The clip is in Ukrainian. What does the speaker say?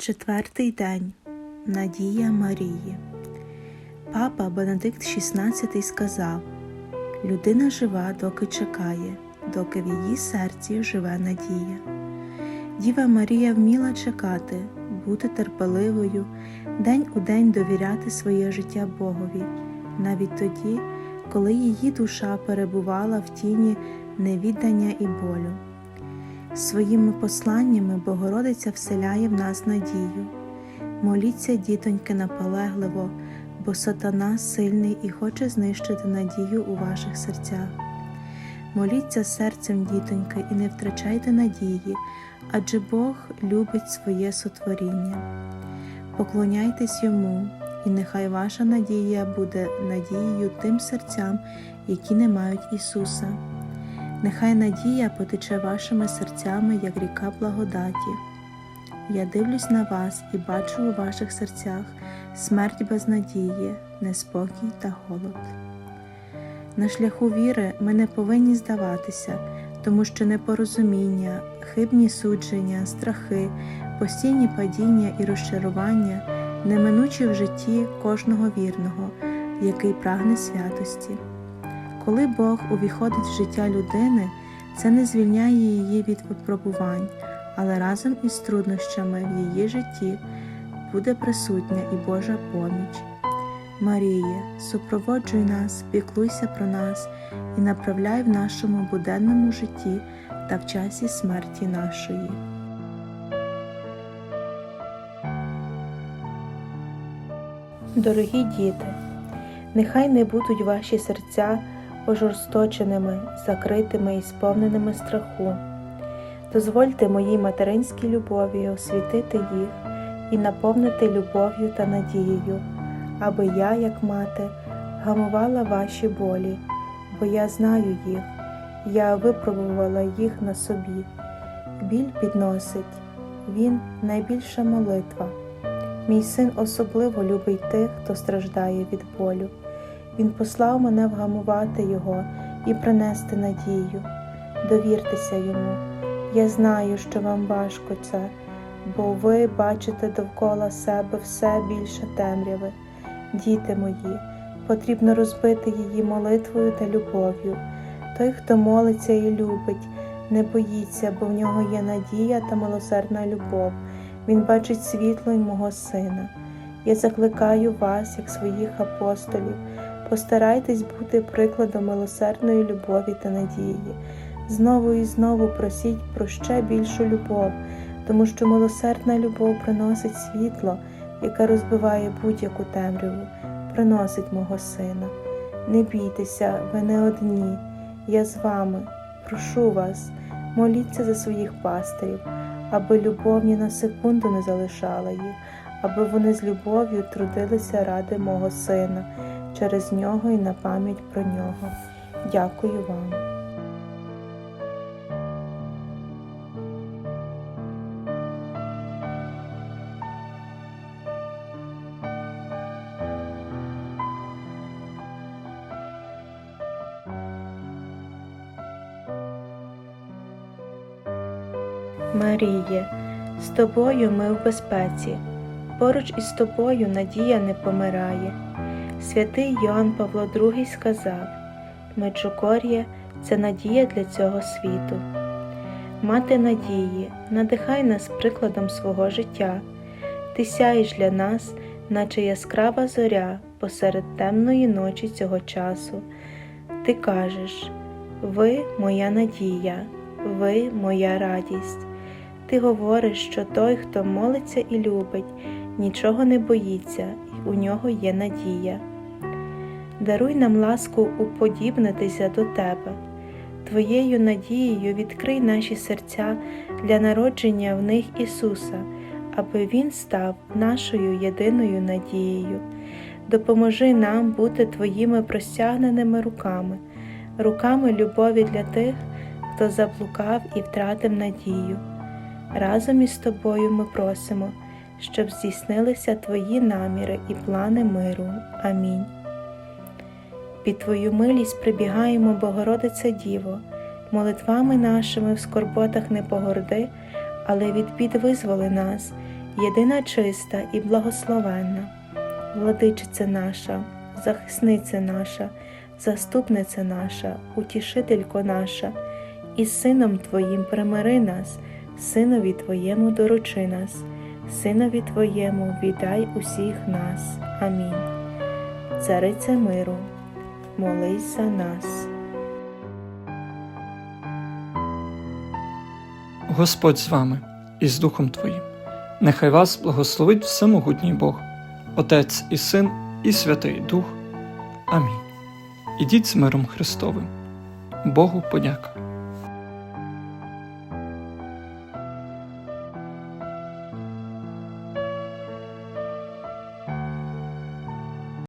Четвертий день Надія Марії. Папа Бенедикт XVI сказав: Людина жива, доки чекає, доки в її серці живе надія. Діва Марія вміла чекати, бути терпеливою, день у день довіряти своє життя Богові, навіть тоді, коли її душа перебувала в тіні невіддання і болю. Своїми посланнями Богородиця вселяє в нас надію. Моліться, дітоньки, наполегливо, бо сатана сильний і хоче знищити надію у ваших серцях. Моліться серцем, дітоньки, і не втрачайте надії, адже Бог любить своє сотворіння. Поклоняйтесь йому, і нехай ваша надія буде надією тим серцям, які не мають Ісуса. Нехай надія потече вашими серцями, як ріка благодаті. Я дивлюсь на вас і бачу у ваших серцях смерть без надії, неспокій та голод. На шляху віри ми не повинні здаватися, тому що непорозуміння, хибні судження, страхи, постійні падіння і розчарування неминучі в житті кожного вірного, який прагне святості. Коли Бог увіходить в життя людини, це не звільняє її від випробувань, але разом із труднощами в її житті буде присутня і Божа поміч. Маріє, супроводжуй нас, піклуйся про нас і направляй в нашому буденному житті та в часі смерті нашої. Дорогі діти, нехай не будуть ваші серця ожорсточеними, закритими і сповненими страху. Дозвольте моїй материнській любові освітити їх і наповнити любов'ю та надією, аби я, як мати, гамувала ваші болі, бо я знаю їх, я випробувала їх на собі. Біль підносить, він найбільша молитва. Мій син особливо любить тих, хто страждає від болю. Він послав мене вгамувати його і принести надію. Довіртеся йому. Я знаю, що вам важко це, бо ви бачите довкола себе все більше темряви. Діти мої, потрібно розбити її молитвою та любов'ю. Той, хто молиться і любить, не боїться, бо в нього є надія та милосердна любов. Він бачить світло й мого сина. Я закликаю вас, як своїх апостолів. Постарайтесь бути прикладом милосердної любові та надії. Знову і знову просіть про ще більшу любов, тому що милосердна любов приносить світло, яке розбиває будь-яку темряву, приносить мого сина. Не бійтеся, ви не одні, я з вами. Прошу вас, моліться за своїх пастирів, аби любов на секунду не залишала їх, аби вони з любов'ю трудилися ради мого сина через нього і на пам'ять про нього. Дякую вам. Маріє, з тобою ми в безпеці, поруч із тобою надія не помирає. Святий Йоанн Павло II сказав Меджугор'я – це надія для цього світу. Мати надії, надихай нас прикладом свого життя. Ти сяєш для нас, наче яскрава зоря посеред темної ночі цього часу. Ти кажеш, ви моя надія, ви моя радість. Ти говориш, що той, хто молиться і любить, нічого не боїться, у нього є надія. Даруй нам ласку уподібнитися до Тебе. Твоєю надією відкрий наші серця для народження в них Ісуса, аби Він став нашою єдиною надією. Допоможи нам бути Твоїми простягненими руками, руками любові для тих, хто заблукав і втратив надію. Разом із тобою ми просимо, щоб здійснилися Твої наміри і плани миру. Амінь. Під Твою милість прибігаємо, Богородице Діво, молитвами нашими в скорботах не погорди, але від бід визволи нас єдина чиста і благословенна, владичиця наша, захисниця наша, заступниця наша, утішителько наша, і Сином Твоїм примири нас, Синові Твоєму доручи нас, Синові Твоєму віддай усіх нас. Амінь. Цариця миру, молись за нас. Господь з вами і з Духом Твоїм. Нехай вас благословить Всемогутній Бог, Отець і Син, і Святий Дух. Амінь. Ідіть з миром Христовим. Богу подяка.